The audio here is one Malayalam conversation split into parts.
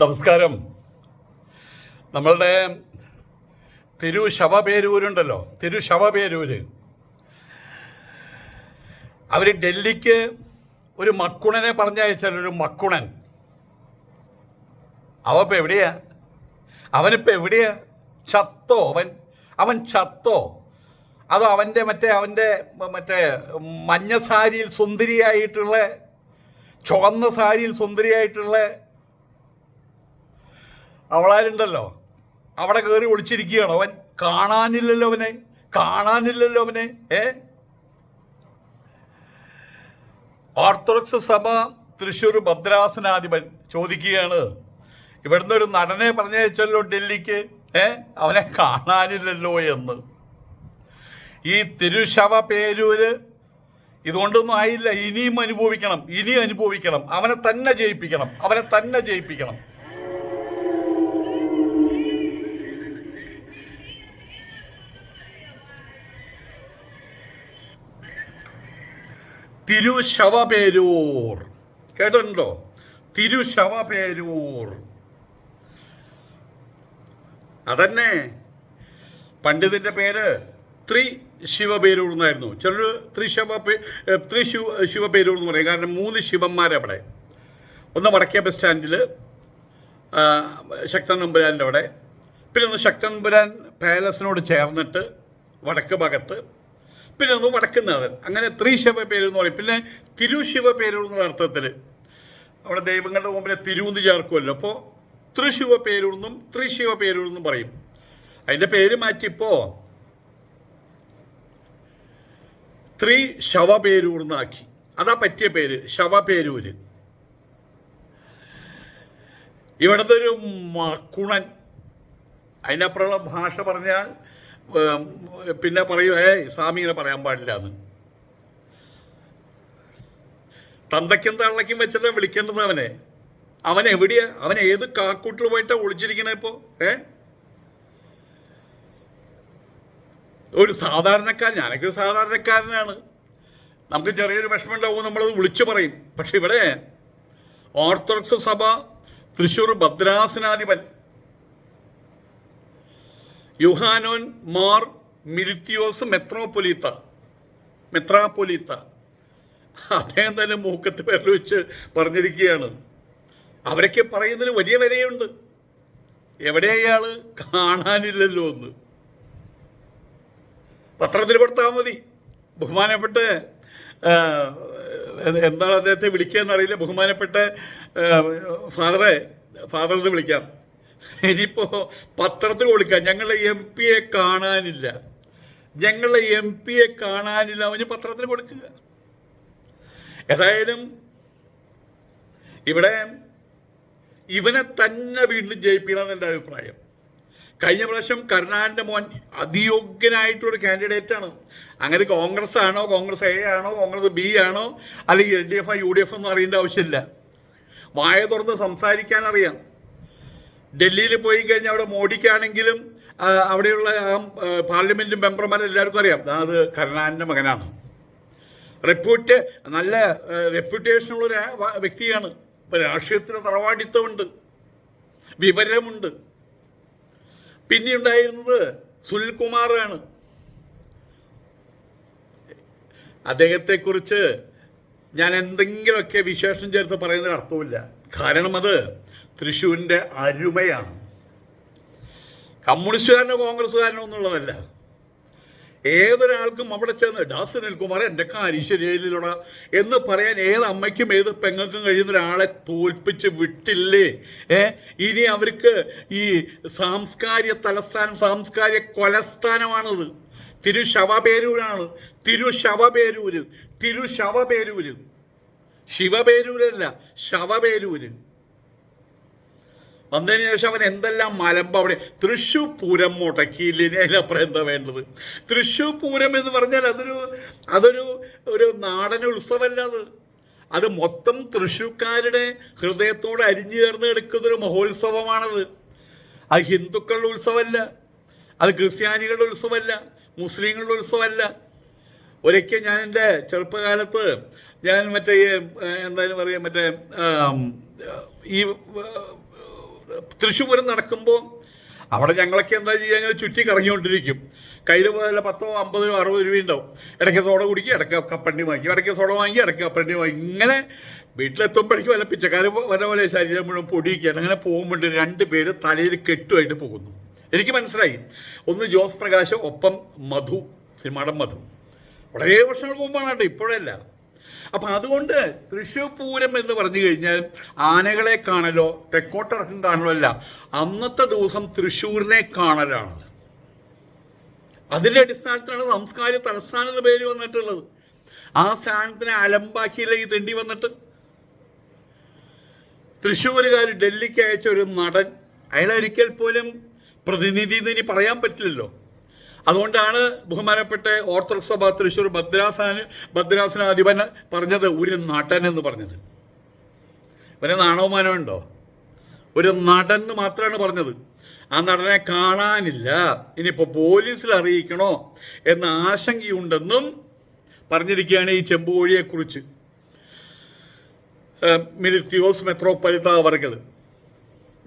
നമസ്കാരം. നമ്മളുടെ തിരു ശവപേരൂരുണ്ടല്ലോ തിരു ശവപേരൂര്. അവർ ഡൽഹിക്ക് ഒരു മക്കുണനെ പറഞ്ഞയച്ചാൽ ഒരു മക്കുണൻ. അവ ഇപ്പം എവിടെയാ? അവനിപ്പോൾ എവിടെയാ? ചത്തോ അവൻ? അവൻ ചത്തോ? അതോ അവന്റെ മറ്റേ അവന്റെ മറ്റേ മഞ്ഞ സാരിയിൽ സുന്ദരിയായിട്ടുള്ള ചുവന്ന സാരിയിൽ സുന്ദരിയായിട്ടുള്ള അവളാരുണ്ടല്ലോ. അവിടെ കയറി ഒളിച്ചിരിക്കുകയാണ്. അവൻ കാണാനില്ലല്ലോ അവനെ. കാണാനില്ലല്ലോ അവനെ. ഏ? ഓർത്തഡോക്സ് സഭ തൃശ്ശൂർ ഭദ്രാസനാധിപൻ ചോദിക്കുകയാണ്. ഇവിടുന്ന് ഒരു നടനെ പറഞ്ഞയച്ചല്ലോ ഡൽഹിക്ക്. ഏ? അവനെ കാണാനില്ലല്ലോ എന്ന്. ഈ തിരുശവ പേരൂര് ഇതുകൊണ്ടൊന്നും ആയില്ല. ഇനിയും അനുഭവിക്കണം. ഇനിയും അനുഭവിക്കണം. അവനെ തന്നെ ജയിപ്പിക്കണം. അവനെ തന്നെ ജയിപ്പിക്കണം. തിരുശവപേരൂർ. കേട്ടിട്ടുണ്ടോ? തിരുശവപേരൂർ. അതന്നെ പണ്ഡിതിന്റെ പേര് ത്രി ശിവപേരൂർ എന്നായിരുന്നു. ചിലർ ത്രിശവ ത്രി ശിവ ശിവപേരൂർ എന്ന് പറയും. കാരണം മൂന്ന് ശിവന്മാരവിടെ. ഒന്ന് വടക്കേ ബസ് സ്റ്റാൻഡിൽ ശക്തൻ നമ്പുരാന്റെ അവിടെ. പിന്നെ ഒന്ന് ശക്തൻ നമ്പുരാൻ പാലസിനോട് ചേർന്നിട്ട് വടക്ക് ഭാഗത്ത് പിന്നെ ഒന്ന് വടക്കുന്നാഥൻ അങ്ങനെ ത്രിശിവ പേര് എന്ന് പറയും. പിന്നെ തിരുശിവ പേരൂർ എന്നുള്ള അർത്ഥത്തിൽ അവിടെ ദൈവങ്ങളുടെ മുമ്പിലെ തിരുവെന്ന് ചേർക്കുമല്ലോ. അപ്പോൾ തൃശിവ പേരൂർ എന്നും ത്രിശിവ പേരൂർ എന്നും പറയും. അതിന്റെ പേര് മാറ്റിപ്പോൾ ത്രി ശവപേരൂർ എന്നാക്കി അതാ പറ്റിയ പേര് ശവപേരൂര് ഇവിടുത്തെ ഒരു മക്കുണൻ അതിനപ്പുറമുള്ള ഭാഷ പറഞ്ഞാൽ പിന്നെ പറയൂ ഏ സ്വാമി ഇങ്ങനെ പറയാൻ പാടില്ല എന്ന് തന്തയ്ക്കും തള്ളയ്ക്കും വെച്ചിട്ട് വിളിക്കേണ്ടത് അവനെ. അവൻ എവിടെയാ? അവൻ ഏത് കാക്കൂട്ടിൽ പോയിട്ടാ ഒളിച്ചിരിക്കണേ ഇപ്പോ? ഏ? ഒരു സാധാരണക്കാരൻ ഞാനൊക്കെ ഒരു സാധാരണക്കാരനാണ്. നമുക്ക് ചെറിയൊരു വിഷമം ഉണ്ടാവും നമ്മളത് വിളിച്ചു പറയും. പക്ഷെ ഇവിടെ ഓർത്തഡോക്സ് സഭ തൃശ്ശൂർ ഭദ്രാസനാധിപൻ യുഹാനോൻ മാർ മിരിത്യോസ് മെത്രോപൊലീത്ത മെത്രാപൊലീത്ത അദ്ദേഹം തന്നെ മൂക്കത്ത് പേരിൽ വെച്ച് പറഞ്ഞിരിക്കുകയാണ്. അവരൊക്കെ പറയുന്നതിന് വലിയ വിലയുണ്ട്. എവിടെ അയാൾ കാണാനില്ലല്ലോ എന്ന്. പത്രത്തിൽ കൊടുത്താൽ മതി. ബഹുമാനപ്പെട്ട എന്താണ് അദ്ദേഹത്തെ വിളിക്കുക എന്നറിയില്ല. ബഹുമാനപ്പെട്ട ഫാദറെ ഫാദറിന് വിളിക്കാം. ഇനിയിപ്പോൾ പത്രത്തിൽ കൊടുക്കുക ഞങ്ങളെ എം പിയെ കാണാനില്ല. ഞങ്ങളെ എം പിയെ കാണാനില്ല. അവന് പത്രത്തിൽ കൊടുക്കുക. ഏതായാലും ഇവിടെ ഇവനെ തന്നെ വീണ്ടും ജയിപ്പിക്കണം എന്റെ അഭിപ്രായം. കഴിഞ്ഞ പ്രാവശ്യം കരുണാകരന്റെ മോൻ അതിയോഗ്യനായിട്ടുള്ളൊരു കാൻഡിഡേറ്റ് ആണ്. അങ്ങനെ കോൺഗ്രസ് ആണോ കോൺഗ്രസ് എ ആണോ കോൺഗ്രസ് ബി ആണോ അല്ലെങ്കിൽ L D F U D F ഒന്നും അറിയേണ്ട ആവശ്യമില്ല. വായ തുറന്ന് സംസാരിക്കാൻ അറിയാം. ഡൽഹിയിൽ പോയി കഴിഞ്ഞാൽ അവിടെ മോഡിക്കാണെങ്കിലും അവിടെയുള്ള പാർലമെന്റ് മെമ്പർമാരെ എല്ലാവർക്കും അറിയാം. അത് കരുണാകരന്റെ മകനാണ്. റെപ്യൂട്ട് നല്ല റെപ്യൂട്ടേഷനുള്ള ഒരു വ്യക്തിയാണ്. ഇപ്പൊ രാഷ്ട്രീയത്തിന് തറവാടിത്തമുണ്ട്. വിവരമുണ്ട്. പിന്നെ ഉണ്ടായിരുന്നത് സുനിൽകുമാറാണ്. അദ്ദേഹത്തെക്കുറിച്ച് ഞാൻ എന്തെങ്കിലുമൊക്കെ വിശേഷം ചേർത്ത് പറയുന്നതിന് അർത്ഥമില്ല കാരണം അത് തൃശ്ശൂരിന്റെ അരുമയാണ്. കമ്മ്യൂണിസ്റ്റുകാരനോ കോൺഗ്രസ്സുകാരനോ എന്നുള്ളതല്ല ഏതൊരാൾക്കും അവിടെ ചെന്ന് ഡാ സുനിൽകുമാർ എന്റെ കാര്യം എന്ന് പറയാൻ ഏത് അമ്മയ്ക്കും ഏത് പെങ്ങൾക്കും കഴിയുന്ന ഒരാളെ തോൽപ്പിച്ച് വിട്ടില്ലേ? ഏ? ഇനി അവർക്ക് ഈ സാംസ്കാരിക തലസ്ഥാനം സാംസ്കാരിക കൊലസ്ഥാനമാണത് തിരു ശവപേരൂരാണ്. തിരു ശവപേരൂര്. തിരു ശവപേരൂര്. ശിവപേരൂരല്ല ശവപേരൂര്. വന്നതിന് ശേഷം അവൻ എന്തെല്ലാം മലമ്പ അവിടെ തൃശ്ശൂർ പൂരം മുടക്കിയില്ലേ. ഇനി അതിനപ്പുറം എന്താ വേണ്ടത്? തൃശ്ശൂർ പൂരം എന്ന് പറഞ്ഞാൽ അതൊരു അതൊരു ഒരു നാടൻ ഉത്സവമല്ല അത്. അത് മൊത്തം തൃശ്ശൂക്കാരുടെ ഹൃദയത്തോട് അരിഞ്ഞു ചേർന്ന് എടുക്കുന്ന ഒരു മഹോത്സവമാണത്. അത് ഹിന്ദുക്കളുടെ ഉത്സവമല്ല. അത് ക്രിസ്ത്യാനികളുടെ ഉത്സവമല്ല. മുസ്ലിങ്ങളുടെ ഉത്സവമല്ല. ഒരിക്കൽ ഞാൻ എന്റെ ചെറുപ്പകാലത്ത് ഞാൻ മറ്റേ എന്തായാലും പറയാം മറ്റേ ഈ തൃശ്ശൂർ പൂരം നടക്കുമ്പോൾ അവിടെ ഞങ്ങളൊക്കെ എന്താ ചെയ്യുക അങ്ങനെ ചുറ്റി കറങ്ങിക്കൊണ്ടിരിക്കും. കയ്യിൽ പോയാൽ പത്തോ അമ്പതോ അറുപത് രൂപ ഉണ്ടാവും. ഇടയ്ക്ക് സോഡ കുടിക്കും ഇടയ്ക്ക് കപ്പണ്ടി വാങ്ങി ഇടയ്ക്ക് സോഡ വാങ്ങി ഇടയ്ക്ക് കപ്പണ്ടി വാങ്ങി. ഇങ്ങനെ വീട്ടിലെത്തുമ്പോഴേക്കും വല്ല പിച്ചക്കാർ വല്ല പോലെ ശരീരം മുഴുവൻ പൊടിക്കുകയാണ് അങ്ങനെ പോകുമ്പോൾ രണ്ട് പേര് തലയിൽ കെട്ടുമായിട്ട് പോകുന്നു. എനിക്ക് മനസ്സിലായി. ഒന്ന് ജോസ് പ്രകാശ് ഒപ്പം മധു സിനിമാടം മധു. വളരെ വർഷങ്ങൾക്ക് മുമ്പാണ് കേട്ടോ ഇപ്പോഴല്ല. അപ്പം അതുകൊണ്ട് തൃശ്ശൂർ പൂരം എന്ന് പറഞ്ഞു കഴിഞ്ഞാൽ ആനകളെ കാണലോ തെക്കോട്ടിറക്കം കാണലോ അല്ല. അന്നത്തെ ദിവസം തൃശ്ശൂരിനെ കാണലാണ്. അതിന്റെ അടിസ്ഥാനത്തിലാണ് സംസ്കാര തലസ്ഥാനം എന്ന പേര് വന്നിട്ടുള്ളത്. ആ സ്ഥാനത്തിന് അലമ്പാക്കിയില്ല ഈ തെണ്ടി വന്നിട്ട്? തൃശ്ശൂരുകാർ ഡൽഹിക്ക് അയച്ച ഒരു നടൻ അയാളൊരിക്കൽ പോലും പ്രതിനിധി എന്ന് ഇനി പറയാൻ പറ്റില്ലല്ലോ. അതുകൊണ്ടാണ് ബഹുമാനപ്പെട്ട ഓർത്തഡോക്സ് സഭ തൃശ്ശൂർ ഭദ്രാസന ഭദ്രാസനാധിപൻ പറഞ്ഞത് ഒരു നടൻ എന്ന് പറഞ്ഞത്. ഇവരെ നാണവമാനമുണ്ടോ ഒരു നടൻ എന്ന് മാത്രമാണ് പറഞ്ഞത്. ആ നടനെ കാണാനില്ല. ഇനിയിപ്പോൾ പോലീസിൽ അറിയിക്കണോ എന്ന ആശങ്കയുണ്ടെന്നും പറഞ്ഞിരിക്കുകയാണ് ഈ ചെമ്പുകോഴിയെക്കുറിച്ച്. മിലിത്തിയോസ് മെത്രോപൊലിത്ത വർഗത്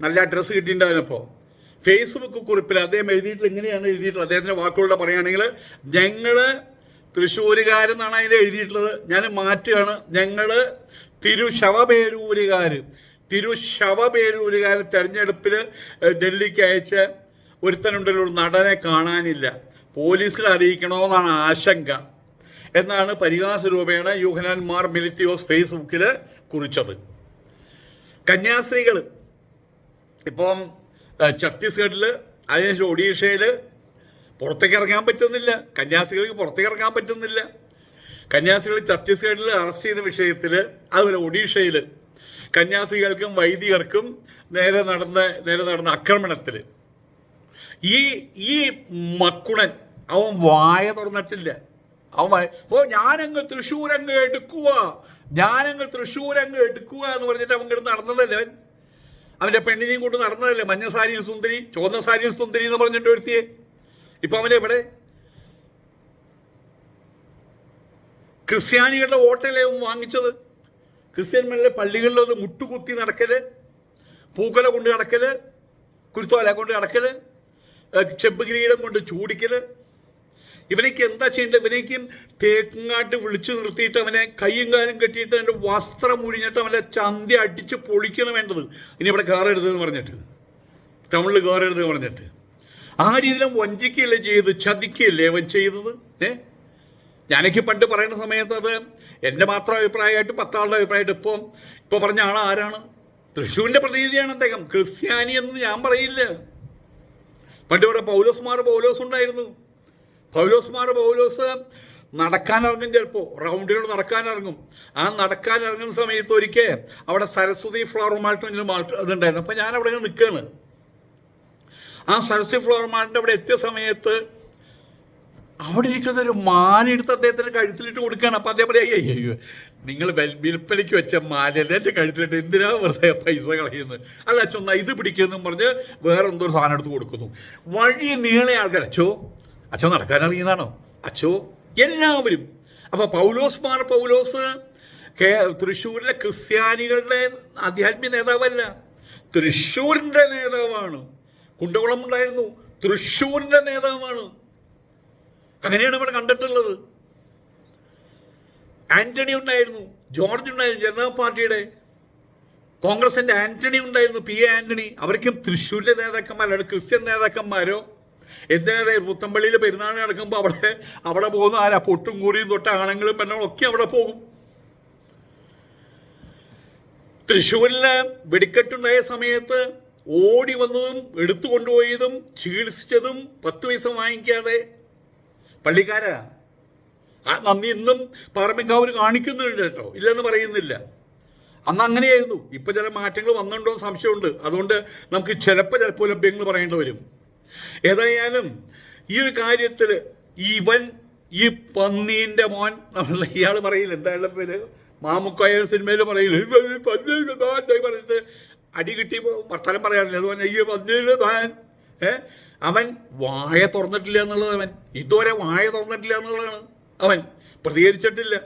നല്ല അഡ്രസ്സ് കിട്ടിയിട്ടുണ്ടായിരുന്നപ്പോൾ ഫേസ്ബുക്ക് കുറിപ്പിൽ അദ്ദേഹം എഴുതിയിട്ട് എങ്ങനെയാണ് എഴുതിയിട്ടുള്ളത്. അദ്ദേഹത്തിന്റെ വാക്കുകളുടെ പറയുകയാണെങ്കിൽ ഞങ്ങൾ തൃശ്ശൂരുകാരെന്നാണ് അതിൽ എഴുതിയിട്ടുള്ളത്. ഞാൻ മാറ്റുകയാണ്. ഞങ്ങൾ തിരുശവപേരൂരുകാർ തിരുശവപേരൂരുകാർ തെരഞ്ഞെടുപ്പിൽ ഡൽഹിക്ക് അയച്ച ഒരുത്തനുണ്ടല്ലോ ഒരു നടനെ കാണാനില്ല. പോലീസിൽ അറിയിക്കണമെന്നാണ് ആശങ്ക. എന്നാണ് പരിഹാസ രൂപേണ യൂഹനാൻ മാർ മിലിത്തിയോസ് ഫേസ്ബുക്കിൽ കുറിച്ചത്. കന്യാസ്ത്രീകൾ ഇപ്പം ഛത്തീസ്ഗഡിൽ അതിനുശേഷം ഒഡീഷയിൽ പുറത്തേക്ക് ഇറങ്ങാൻ പറ്റുന്നില്ല. കന്യാസികൾക്ക് പുറത്തേക്ക് ഇറങ്ങാൻ പറ്റുന്നില്ല. കന്യാസികൾ ഛത്തീസ്ഗഡിൽ അറസ്റ്റ് ചെയ്യുന്ന വിഷയത്തിൽ അതുപോലെ ഒഡീഷയിൽ കന്യാസികൾക്കും വൈദികർക്കും നേരെ നടന്ന നേരെ നടന്ന ആക്രമണത്തിൽ ഈ ഈ മക്കുണൻ അവൻ വായ തുറന്നിട്ടില്ല. അവൻ ഓ ഞാനങ്ങ് തൃശ്ശൂരങ്ങ് എടുക്കുക ഞാനങ്ങ് തൃശ്ശൂരങ്ങ് എടുക്കുക എന്ന് പറഞ്ഞിട്ട് അവൻ കിടന്ന് നടന്നതല്ലേ അവന്റെ പെണ്ണിനെയും കൊണ്ട് നടന്നതല്ലേ? മഞ്ഞ സാരിയിൽ സുന്ദരി ചുവന്ന സാരിയിൽ സുന്ദരി എന്ന് പറഞ്ഞിട്ട് ഒരുത്തിയെ. ഇപ്പൊ അവനെ ഇവിടെ ക്രിസ്ത്യാനികളുടെ വോട്ടല്ലേ വാങ്ങിച്ചത്? ക്രിസ്ത്യന്മാരുടെ ഒന്ന് മുട്ടുകുത്തി നടക്കൽ പൂക്കല കൊണ്ട് നടക്കൽ കുരുത്തോല കൊണ്ട് നടക്കൽ ചെമ്പ് കിരീടം കൊണ്ട് ചൂടിക്കൽ ഇവനേക്ക് എന്താ ചെയ്യേണ്ടത്? ഇവനേക്ക് തേക്കങ്ങാട്ട് വിളിച്ചു നിർത്തിയിട്ട് അവനെ കയ്യും കാലും കെട്ടിയിട്ട് അവന്റെ വസ്ത്രം മുഴിഞ്ഞിട്ട് അവനെ ചന്തി അടിച്ച് പൊളിക്കണം വേണ്ടത്. ഇനി ഇവിടെ കയറരുത് എന്ന് പറഞ്ഞിട്ട്. ടൗണിൽ കയറരുത് പറഞ്ഞിട്ട്. ആ രീതിയിലും വഞ്ചിക്കുകയല്ലേ ചെയ്ത് ചതിക്കുകയല്ലേ അവൻ ചെയ്തത്? ഏ? ഞാനൊക്കെ പണ്ട് പറയുന്ന സമയത്ത് അത് എന്റെ മാത്രം അഭിപ്രായമായിട്ട് പത്താളുടെ അഭിപ്രായമായിട്ട് ഇപ്പോൾ ഇപ്പോൾ പറഞ്ഞ ആൾ ആരാണ്? തൃശ്ശൂരിന്റെ പ്രതിനിധിയാണ് അദ്ദേഹം. ക്രിസ്ത്യാനി എന്ന് ഞാൻ പറയില്ല. പണ്ട് ഇവിടെ പൗലോസ്മാർ പൗലോസ് ഉണ്ടായിരുന്നു. പൗലോസ്മാർ പൗലോസ് നടക്കാനിറങ്ങും ചിലപ്പോൾ റൗണ്ടിലൂടെ നടക്കാനിറങ്ങും. ആ നടക്കാനിറങ്ങുന്ന സമയത്ത് ഒരിക്കൽ അവിടെ സരസ്വതി ഫ്ലവർ മാർട്ട് മാർട്ട് ഇതുണ്ടായിരുന്നു. അപ്പം ഞാൻ അവിടെ നിൽക്കുകയാണ് ആ സരസ്വതി ഫ്ലവർ മാർട്ടിന്റെ അവിടെ എത്തിയ സമയത്ത് അവിടെ ഇരിക്കുന്ന ഒരു മാലെടുത്ത് അദ്ദേഹത്തിന് കഴുത്തിലിട്ട് കൊടുക്കുകയാണ്. അപ്പം അദ്ദേഹം പറയാ അയ്യോ നിങ്ങൾ വെൽ- വിൽപ്പനയ്ക്ക് വെച്ച മാലയല്ല എന്റെ കഴുത്തിലിട്ട്? എന്തിനാ വെറുതെ പൈസ കളയുന്നത്? അല്ല അച്ഛൻ ഇത് പിടിക്കുമെന്നും പറഞ്ഞ് വേറെ എന്തോ സാധനം എടുത്ത് കൊടുക്കുന്നു. വഴി നീളെ ആൾക്കാർ അച്ഛോ അച്ഛൻ നടക്കാൻ അറിയുന്നതാണോ അച്ഛോ എല്ലാവരും. അപ്പോൾ പൗലോസ് മാർ പൗലോസ് കേ തൃശ്ശൂരിലെ ക്രിസ്ത്യാനികളുടെ ആധ്യാത്മിക നേതാവല്ല. തൃശ്ശൂരിന്റെ നേതാവാണ്. കുണ്ടകുളം ഉണ്ടായിരുന്നു. തൃശ്ശൂരിന്റെ നേതാവാണ്. അങ്ങനെയാണ് ഇവിടെ കണ്ടിട്ടുള്ളത്. ആന്റണി ഉണ്ടായിരുന്നു. ജോർജ് ഉണ്ടായിരുന്നു ജനതാ പാർട്ടിയുടെ. കോൺഗ്രസിന്റെ ആന്റണി ഉണ്ടായിരുന്നു പി എ ആന്റണി. അവർക്കും തൃശ്ശൂരിലെ നേതാക്കന്മാരാണ് ക്രിസ്ത്യൻ നേതാക്കന്മാരോ എന്തിനാ പുത്തമ്പള്ളിയിൽ പെരുന്നാൾ നടക്കുമ്പോൾ അവിടെ അവിടെ പോകുന്ന ആരാ? പൊട്ടും കൂടിയും തൊട്ട ആണുങ്ങളും പെണ്ണുങ്ങളൊക്കെ അവിടെ പോകും. തൃശ്ശൂരിൽ വെടിക്കെട്ടുണ്ടായ സമയത്ത് ഓടി വന്നതും എടുത്തു കൊണ്ടുപോയതും ചികിത്സിച്ചതും പത്ത് പൈസ വാങ്ങിക്കാതെ പള്ളിക്കാരാ. ആ നന്ദി ഇന്നും പാറമ്പിക്കാവ് കാണിക്കുന്നുണ്ട് കേട്ടോ. ഇല്ലെന്ന് പറയുന്നില്ല. അന്ന് അങ്ങനെയായിരുന്നു. ഇപ്പൊ ചില മാറ്റങ്ങൾ വന്നുണ്ടോ സംശയമുണ്ട്. അതുകൊണ്ട് നമുക്ക് ചിലപ്പോൾ ചിലപ്പോൾ ലഭ്യങ്ങൾ പറയേണ്ടി വരും. ഏതായാലും ഈ ഒരു കാര്യത്തിൽ ഇവൻ ഈ പന്നീന്റെ മോൻ നമ്മൾ ഇയാൾ പറയില്ല. എന്തായാലും പേര് മാമുക്കായ സിനിമയിൽ പറയില്ല. പറഞ്ഞിട്ട് അടി കിട്ടി വർത്തമാനം പറയാറില്ല. അതുപോലെ ഈ പന്നീന്റെ താൻ ഏ അവൻ വായ തുറന്നിട്ടില്ല എന്നുള്ളത് അവൻ. ഇതുവരെ വായ തുറന്നിട്ടില്ല എന്നുള്ളതാണ് അവൻ. പ്രതികരിച്ചിട്ടില്ല.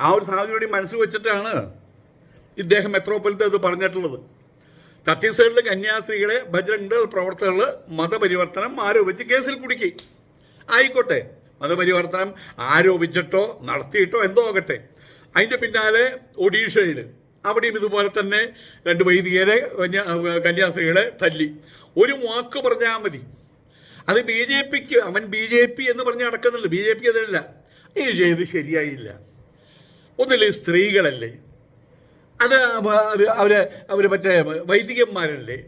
ആ ഒരു സാഹചര്യം മനസ്സിൽ വെച്ചിട്ടാണ് ഇദ്ദേഹം മെത്രോപ്പൊലിത്തെ അത് പറഞ്ഞിട്ടുള്ളത്. ഛത്തീസ്ഗഡിലെ കന്യാസ്ത്രീകളെ ബജ്രംഗ് പ്രവർത്തകർ മതപരിവർത്തനം ആരോപിച്ച് കേസിൽ കുടുക്കി. ആയിക്കോട്ടെ മതപരിവർത്തനം ആരോപിച്ചിട്ടോ നടത്തിയിട്ടോ എന്തോ ആകട്ടെ. അതിന്റെ പിന്നാലെ ഒഡീഷയിൽ അവിടെയും ഇതുപോലെ തന്നെ രണ്ട് വൈദികരെ കന്യാ കന്യാസ്ത്രീകളെ തല്ലി. ഒരു വാക്ക് പറഞ്ഞാൽ മതി. അത് ബി ജെ പിക്ക് അവൻ ബി ജെ പി എന്ന് പറഞ്ഞ് നടക്കുന്നുണ്ട്. ബി ജെ പി അതിലല്ല. ഇത് ചെയ്ത് ശരിയായില്ല ഒന്നില്ലേ സ്ത്രീകളല്ലേ. അത് അവ- അവർ അവർ മറ്റേ വൈദികന്മാരല്ലേ?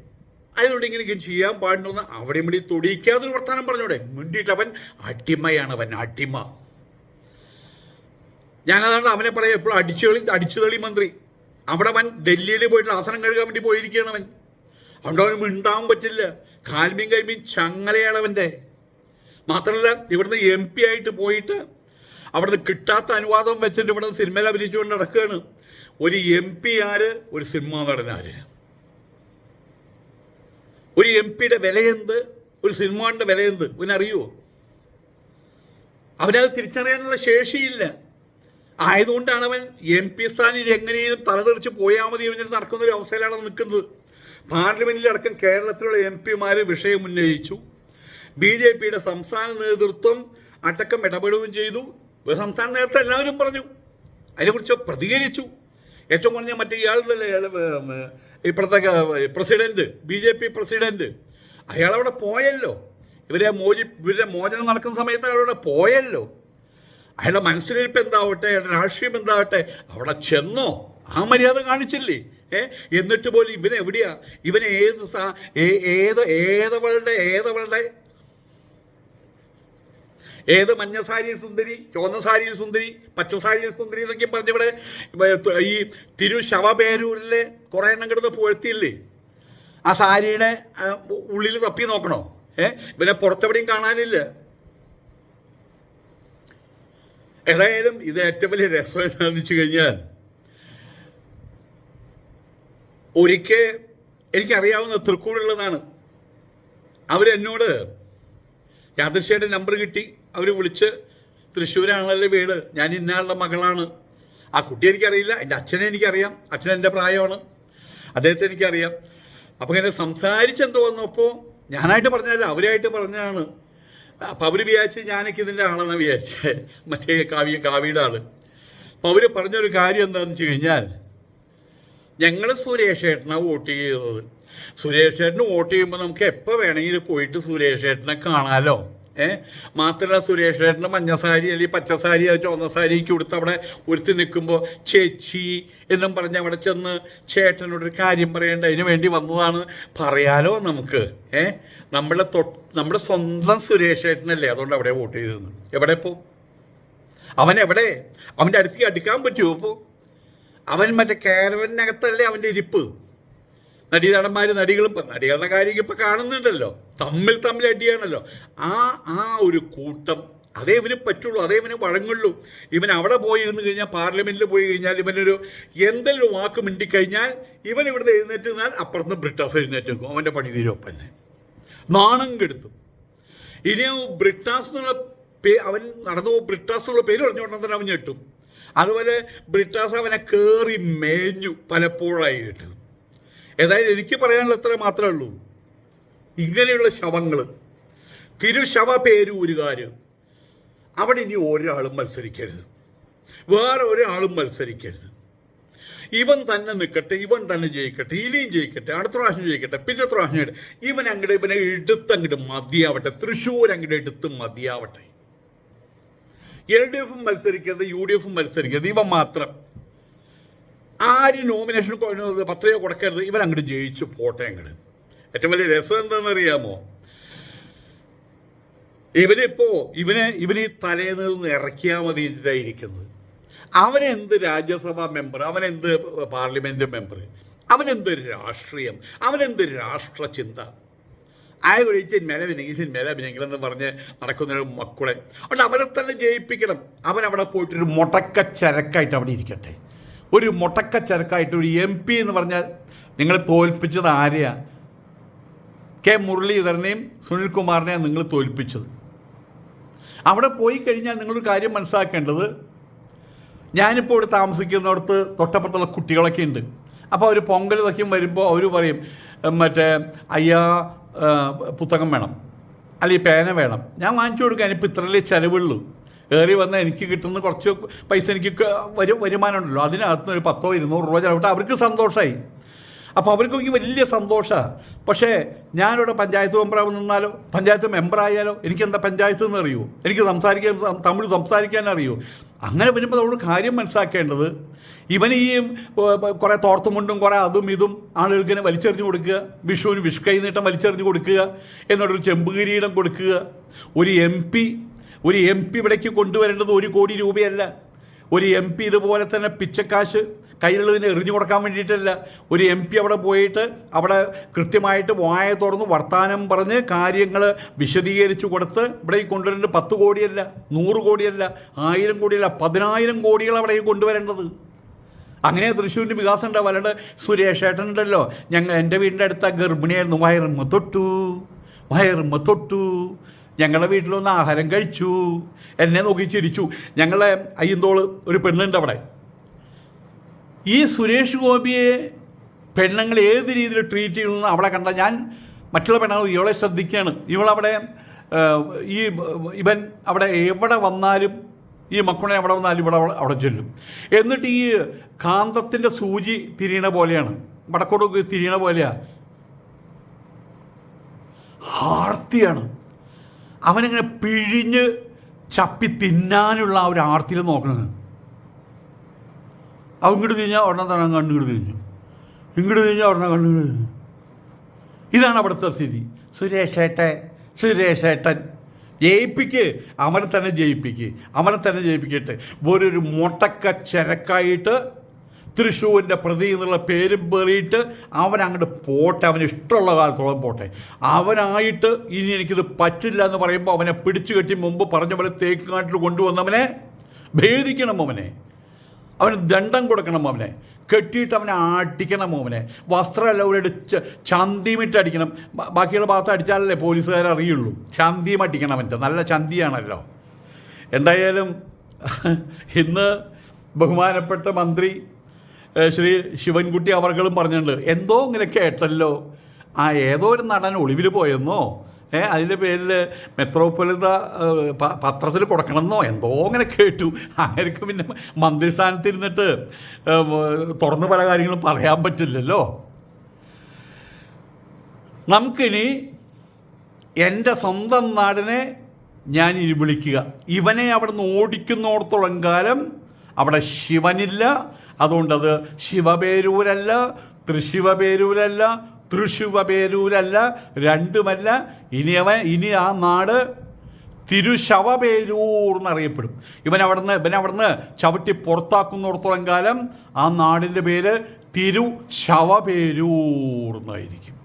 അതിനോട് ഇങ്ങനെയൊക്കെ ചെയ്യാൻ പാടുന്ന അവിടെ ഇവിടെ തൊടിയിക്കാതൊരു വർത്താനം പറഞ്ഞോടെ. മിണ്ടിയിട്ട് അവൻ അടിമയാണ് അവൻ അടിമ. ഞാനതാണ്ട് അവനെ പറയാം എപ്പോഴും അടിച്ചുകളി അടിച്ചുതളി മന്ത്രി. അവിടെ അവൻ ഡൽഹിയിൽ പോയിട്ട് ആസനം കഴുകാൻ വേണ്ടി പോയിരിക്കുകയാണ് അവൻ. അവിടെ അവന് മിണ്ടാൻ പറ്റില്ല. കാൽമീൻ കൈമീൻ ചങ്ങലയാണ് അവന്റെ. മാത്രമല്ല ഇവിടുന്ന് എം പി ആയിട്ട് പോയിട്ട് അവിടുന്ന് കിട്ടാത്ത അനുവാദം വെച്ചിട്ട് ഇവിടെ സിനിമയിൽ അഭിനയിച്ചുകൊണ്ട് നടക്കുകയാണ്. ഒരു എം പി ആര്? ഒരു സിനിമാ നടനാര് ഒരു എം പിയുടെ വിലയെന്ത് ഒരു സിനിമാന്റെ വിലയെന്ത് അവനറിയോ അവനത് തിരിച്ചറിയാനുള്ള ശേഷിയില്ല. ആയതുകൊണ്ടാണ് അവൻ എം പി സ്ഥാനിൽ എങ്ങനെയും തലതെറിച്ച് പോയാൽ മതി എന്ന് നടക്കുന്ന ഒരു അവസ്ഥയിലാണ് നിൽക്കുന്നത്. പാർലമെന്റിലടക്കം കേരളത്തിലുള്ള എം പിമാർ വിഷയം ഉന്നയിച്ചു. ബി ജെ പിയുടെ സംസ്ഥാന നേതൃത്വം അടക്കം ഇടപെടുകയും ചെയ്തു. സംസ്ഥാന നേതൃത്വം എല്ലാവരും പറഞ്ഞു. അതിനെക്കുറിച്ച് പ്രതികരിച്ചു. ഏറ്റവും കുറഞ്ഞ മറ്റേ ഇയാളുടെ ഇപ്പോഴത്തെ president B J P president. അയാളവിടെ പോയല്ലോ. ഇവരെ മോചി ഇവരുടെ മോചനം നടക്കുന്ന സമയത്ത് അയാളവിടെ പോയല്ലോ. അയാളുടെ മനസ്സിലിരിപ്പ് എന്താവട്ടെ അയാളുടെ രാഷ്ട്രീയം എന്താവട്ടെ അവിടെ ചെന്നോ? ആ മര്യാദ കാണിച്ചില്ലേ? ഏ എന്നിട്ട് പോലും ഇവനെവിടെയാ ഇവനെ ഏത് സാ- ഏത് ഏതവളുടെ ഏതവളുടെ ഏത് മഞ്ഞ സാരി സുന്ദരി ചുവന്ന സാരി സുന്ദരി പച്ച സാരി സുന്ദരി എന്നൊക്കെ പറഞ്ഞിവിടെ ഈ തിരു ശവപേരൂരിലെ കുറേ എണ്ണം കിടന്ന് പുഴത്തിയില്ലേ ആ സാരിയുടെ ഉള്ളിൽ തപ്പി നോക്കണോ? ഏ? ഇവനെ പുറത്തെവിടെയും കാണാനില്ല. ഏതായാലും ഇത് ഏറ്റവും വലിയ രസം എന്താണെന്ന് വെച്ച് കഴിഞ്ഞാൽ ഒരിക്കൽ എനിക്കറിയാവുന്ന തൃക്കൂടുള്ളതാണ്. അവരെന്നോട് യാദൃശ്യയുടെ നമ്പർ കിട്ടി. അവർ വിളിച്ച് തൃശ്ശൂരാണല്ലോ വീട്? ഞാൻ ഇന്നയാളുടെ മകളാണ്. ആ കുട്ടിയെ എനിക്കറിയില്ല. എന്റെ അച്ഛനെ എനിക്കറിയാം. അച്ഛൻ എന്റെ പ്രായമാണ്. അദ്ദേഹത്തെ എനിക്കറിയാം. അപ്പോൾ ഇങ്ങനെ സംസാരിച്ചെന്തോ വന്നപ്പോൾ ഞാനായിട്ട് പറഞ്ഞതല്ല അവരായിട്ട് പറഞ്ഞതാണ്. അപ്പം അവർ വിചാരിച്ച് ഞാനൊക്കെ ഇതിന്റെ ആളെന്ന് വിചാരിച്ചേ. മറ്റേ കാവ്യ കാവ്യയുടെ ആൾ. അപ്പം അവർ പറഞ്ഞൊരു കാര്യം എന്താണെന്ന് വെച്ച് കഴിഞ്ഞാൽ ഞങ്ങൾ സുരേഷ് ഏട്ടനാണ് വോട്ട് ചെയ്തത്. സുരേഷ് ഏട്ടന് വോട്ട് ചെയ്യുമ്പോൾ നമുക്ക് എപ്പോൾ വേണമെങ്കിലും പോയിട്ട് സുരേഷ് ഏട്ടനെ കാണാമല്ലോ ഏ? മാത്രമല്ല സുരേഷേട്ടന്റെ മഞ്ഞ സാരി അല്ലെങ്കിൽ പച്ചസാരി അത് ചുവന്ന സാരിക്ക് കൊടുത്ത് അവിടെ ഒരുത്തി നിൽക്കുമ്പോൾ ചേച്ചി എന്നും പറഞ്ഞ് അവിടെ ചെന്ന് ചേട്ടനോടൊരു കാര്യം പറയേണ്ട അതിന് വേണ്ടി വന്നതാണ് പറയാലോ നമുക്ക്. ഏ? നമ്മളെ നമ്മുടെ സ്വന്തം സുരേഷേട്ടനല്ലേ അതുകൊണ്ട് അവിടെ വോട്ട് ചെയ്തത് എവിടെ പോ അവൻ എവിടെ? അവന്റെ അടുത്തേക്ക് അടുക്കാൻ പറ്റുമോ ഇപ്പോൾ അവൻ മറ്റേ കാരവനകത്തല്ലേ അവന്റെ ഇരിപ്പ്? നടീനടന്മാർ നടികളും നടികളുടെ കാര്യം ഇപ്പം കാണുന്നുണ്ടല്ലോ. തമ്മിൽ തമ്മിൽ അടിയാണല്ലോ. ആ ആ ഒരു കൂട്ടം അതേ ഇവന് പറ്റുള്ളൂ അതേ ഇവന് വഴങ്ങുള്ളൂ. ഇവൻ അവിടെ പോയി ഇരുന്ന് കഴിഞ്ഞാൽ പാർലമെന്റിൽ പോയി കഴിഞ്ഞാൽ ഇവനൊരു എന്തെങ്കിലും വാക്ക് മിണ്ടിക്കഴിഞ്ഞാൽ ഇവൻ ഇവിടുന്ന് എഴുന്നേറ്റ് നിന്നാൽ അപ്പുറത്ത് ബ്രിട്ടാസ് എഴുന്നേറ്റ് നിൽക്കും. അവന്റെ പണി തീരുമൊപ്പം തന്നെ. നാണം കെടുത്തും. ഇനി ബ്രിട്ടാസ് എന്നുള്ള പേ അവൻ നടന്നു ബ്രിട്ടാസ് എന്നുള്ള പേര് പറഞ്ഞുകൊണ്ടാൽ തന്നെ അവൻ ഞെട്ടും. അതുപോലെ ബ്രിട്ടാസ് അവനെ കയറി മേഞ്ഞു പലപ്പോഴായിട്ട് ഏതായാലും എനിക്ക് പറയാനുള്ള അത്ര മാത്രമേ ഉള്ളൂ. ഇങ്ങനെയുള്ള ശവങ്ങൾ തിരുശവ പേരൂരുകാർ അവിടെ ഇനി ഒരാളും മത്സരിക്കരുത്. വേറെ ഒരാളും മത്സരിക്കരുത്. ഇവൻ തന്നെ നിൽക്കട്ടെ ഇവൻ തന്നെ ജയിക്കട്ടെ ഇനിയും ജയിക്കട്ടെ അടുത്ത പ്രാവശ്യം ജയിക്കട്ടെ പിന്നെ പ്രാവശ്യം ജയിക്കട്ടെ. ഇവൻ അങ്ങോട്ട് ഇവനെ എടുത്തങ്ങോട്ട് മതിയാവട്ടെ തൃശ്ശൂർ അങ്ങോട്ട് എടുത്ത് മതിയാവട്ടെ. എൽ ഡി എഫും മത്സരിക്കരുത് യു ഡി എഫും മത്സരിക്കരുത് ഇവ മാത്രം. ആര് നോമിനേഷൻ പത്രയോ കൊടുക്കരുത് ഇവൻ അങ്ങോട്ട് ജയിച്ചു പോട്ടെ അങ്ങോട്ട് ഏറ്റവും വലിയ രസം എന്താണെന്നറിയാമോ? ഇവനിപ്പോ ഇവനെ ഇവന് ഈ തലേന്ന് നിന്ന് ഇറക്കിയാൽ മതി ഇരിക്കുന്നത്. അവനെന്ത് രാജ്യസഭാ മെമ്പർ അവനെന്ത് പാർലമെന്റ് മെമ്പർ അവനെന്ത് രാഷ്ട്രീയം അവനെന്ത് രാഷ്ട്രചിന്ത ആയ ഒഴിച്ച് മേലെ വിനെങ്കിൽ മേലെ വിനെങ്കിൽ എന്ന് പറഞ്ഞ് നടക്കുന്ന മക്കളെ. അവിടെ അവനെ തന്നെ ജയിപ്പിക്കണം. അവൻ അവിടെ പോയിട്ടൊരു മുടക്ക ചരക്കായിട്ട് അവിടെ ഇരിക്കട്ടെ. ഒരു മുടക്ക ചരക്കായിട്ട് ഒരു എം പി എന്ന് പറഞ്ഞാൽ നിങ്ങൾ തോൽപ്പിച്ചത് ആരെയാ? കെ മുരളീധരനെയും സുനിൽകുമാറിനെയും നിങ്ങൾ തോൽപ്പിച്ചത്. അവിടെ പോയി കഴിഞ്ഞാൽ നിങ്ങളൊരു കാര്യം മനസ്സിലാക്കേണ്ടത് ഞാനിപ്പോൾ ഇവിടെ താമസിക്കുന്നിടത്ത് തൊട്ടപ്പുറത്തുള്ള കുട്ടികളൊക്കെ ഉണ്ട്. അപ്പോൾ അവർ പൊങ്കൽ വയ്ക്കും വരുമ്പോൾ അവർ പറയും മറ്റേ അയ്യാ പുസ്തകം വേണം. അല്ലെങ്കിൽ പേന വേണം. ഞാൻ വാങ്ങിച്ചു കൊടുക്കാൻ ഇപ്പോൾ ഇത്രയല്ലേ ചിലവുള്ളൂ. ഏറി വന്ന എനിക്ക് കിട്ടുന്ന കുറച്ച് പൈസ എനിക്ക് വരും വരുമാനം ഉണ്ടല്ലോ അതിനകത്ത് ഒരു പത്തോ ഇരുന്നൂറ് രൂപ ചിലവിട്ട് അവർക്ക് സന്തോഷമായി അപ്പോൾ അവർക്ക് എനിക്ക് വലിയ സന്തോഷമാണ് പക്ഷേ ഞാനിവിടെ പഞ്ചായത്ത് മെമ്പറാവ് നിന്നാലോ പഞ്ചായത്ത് മെമ്പറായാലോ എനിക്ക് എന്താ പഞ്ചായത്ത് എന്ന് അറിയുമോ എനിക്ക് സംസാരിക്കാൻ തമിഴ് സംസാരിക്കാൻ അറിയുമോ അങ്ങനെ വരുമ്പോൾ നമ്മൾ കാര്യം മനസ്സിലാക്കേണ്ടത് ഇവൻ ഈ കുറേ തോർത്തുമുണ്ടും കുറേ അതും ഇതും ആളുകൾക്ക് ഇങ്ങനെ വലിച്ചെറിഞ്ഞു കൊടുക്കുക വിഷുവിന് വിഷ്കൈ നീട്ടം വലിച്ചെറിഞ്ഞു കൊടുക്കുക എന്നൊരു ചെമ്പുകിരീടം കൊടുക്കുക. ഒരു എം പി ഒരു എം പി ഇവിടേക്ക് കൊണ്ടുവരേണ്ടത് ഒരു കോടി രൂപയല്ല. ഒരു എം പി ഇതുപോലെ തന്നെ പിച്ചക്കാശ് കയ്യിലുള്ളതിന് എറിഞ്ഞു കൊടുക്കാൻ വേണ്ടിയിട്ടല്ല. ഒരു എം പി അവിടെ പോയിട്ട് അവിടെ കൃത്യമായിട്ട് വായ തുറന്ന് വർത്തമാനം പറഞ്ഞ് കാര്യങ്ങൾ വിശദീകരിച്ചു കൊടുത്ത് ഇവിടെ ഈ കൊണ്ടുവരേണ്ടത് പത്ത് കോടിയല്ല നൂറ് കോടിയല്ല ആയിരം കോടിയല്ല പതിനായിരം കോടികൾ അവിടെ ഈ കൊണ്ടുവരേണ്ടത്. അങ്ങനെ തൃശ്ശൂരിന്റെ വികാസം ഉണ്ടാവും അല്ലാണ്ട് സുരേഷ് ഏട്ടൻ ഉണ്ടല്ലോ. ഞങ്ങൾ എന്റെ വീടിന്റെ അടുത്ത ഗർഭിണിയായിരുന്നു. വയറുമ്മ തൊട്ടു വയറുമ്മ തൊട്ടു. ഞങ്ങളുടെ വീട്ടിലൊന്ന് ആഹാരം കഴിച്ചു. എന്നെ നോക്കി ചിരിച്ചു. ഞങ്ങളെ അയ്യന്തോൾ ഒരു പെണ്ണുണ്ട് അവിടെ. ഈ സുരേഷ് ഗോപിയെ പെണ്ണുങ്ങൾ ഏത് രീതിയിൽ ട്രീറ്റ് ചെയ്യുന്നു അവളെ കണ്ട ഞാൻ മറ്റുള്ള പെണ്ണുങ്ങൾ ഇവളെ ശ്രദ്ധിക്കുകയാണ്. ഇവളവിടെ ഈ ഇവൻ അവിടെ എവിടെ വന്നാലും ഈ മക്കളെ അവിടെ വന്നാലും ഇവിടെ അവിടെ ചൊല്ലും. എന്നിട്ട് ഈ കാന്തത്തിന്റെ സൂചി തിരിയണ പോലെയാണ്. വടക്കോട്ട് തിരിയണ പോലെയാണ് ആർത്തിയാണ് അവനിങ്ങനെ പിഴിഞ്ഞ് ചപ്പി തിന്നാനുള്ള ആ ഒരു ആർത്തിയിൽ നോക്കണത്. അവൻ ഇങ്ങോട്ട് തിരിഞ്ഞാൽ ഉടനെ തന്നെ കണ്ണു ഇങ്ങോട്ട് തിരിഞ്ഞു. ഇങ്ങോട്ട് തിരിഞ്ഞാൽ ഉടനെ കണ്ണു തിരിഞ്ഞു. ഇതാണ് അവിടുത്തെ സ്ഥിതി. സുരേഷേട്ടൻ സുരേഷേട്ടൻ ജയിപ്പിക്ക്. അവനെ തന്നെ ജയിപ്പിക്ക്. അവനെ തന്നെ ജയിപ്പിക്കട്ടെ. ഒരു മുട്ടക്ക ചരക്കായിട്ട് തൃശ്ശൂരിന്റെ പ്രതി എന്നുള്ള പേരും പേറിയിട്ട് അവൻ അങ്ങോട്ട് പോട്ടെ അവന് ഇഷ്ടമുള്ള കാലത്തോളം പോട്ടെ. അവനായിട്ട് ഇനി എനിക്കിത് പറ്റില്ല എന്ന് പറയുമ്പോൾ അവനെ പിടിച്ചു കെട്ടി മുമ്പ് പറഞ്ഞ പോലെ തേക്ക് കാട്ടിൽ കൊണ്ടുവന്നവനെ ഭേദിക്കണം അവനെ അവന് ദണ്ഡം കൊടുക്കണം അവനെ കെട്ടിയിട്ട് അവനെ ആട്ടിക്കണം അവനെ വസ്ത്രമല്ല ഇവിടെ അടിച്ച് അടിക്കണം ബാക്കിയുള്ള ഭാഗത്ത് അടിച്ചാലല്ലേ പോലീസുകാർ അറിയുള്ളൂ. ചന്തിയും അടിക്കണം അവന്റെ. നല്ല ചന്തിയാണല്ലോ. എന്തായാലും ഇന്ന് ബഹുമാനപ്പെട്ട മന്ത്രി ശ്രീ ശിവൻകുട്ടി അവർകളും പറഞ്ഞിട്ടുണ്ട് എന്തോ ഇങ്ങനെ കേട്ടല്ലോ? ആ ഏതോ ഒരു നടൻ ഒളിവിൽ പോയെന്നോ? ഏ അതിന്റെ പേരിൽ മെത്രോപൊലിത പത്രത്തിൽ കൊടുക്കണമെന്നോ? എന്തോ അങ്ങനെ കേട്ടു. ആർക്കും പിന്നെ മന്ത്രിസ്ഥാനത്തിരുന്നിട്ട് തുറന്ന് പല കാര്യങ്ങളും പറയാൻ പറ്റില്ലല്ലോ. നമുക്കിനി എന്റെ സ്വന്തം നാടിനെ ഞാൻ ഇനി വിളിക്കുക. ഇവനെ അവിടെ നിന്ന് ഓടിക്കുന്നോടത്തോളം കാലം അവിടെ ശിവനില്ല അതുകൊണ്ടത് ശിവപേരൂരല്ല തൃശിവപേരൂരല്ല തൃശിവപേരൂരല്ല രണ്ടുമല്ല. ഇനി അവൻ ഇനി ആ നാട് തിരുശവപേരൂർ എന്നറിയപ്പെടും. ഇവൻ അവിടുന്ന് ഇവൻ അവിടുന്ന് ചവിട്ടി പുറത്താക്കുന്നിടത്തോളം കാലം ആ നാടിന്റെ പേര് തിരുശവപേരൂർ എന്നായിരിക്കും.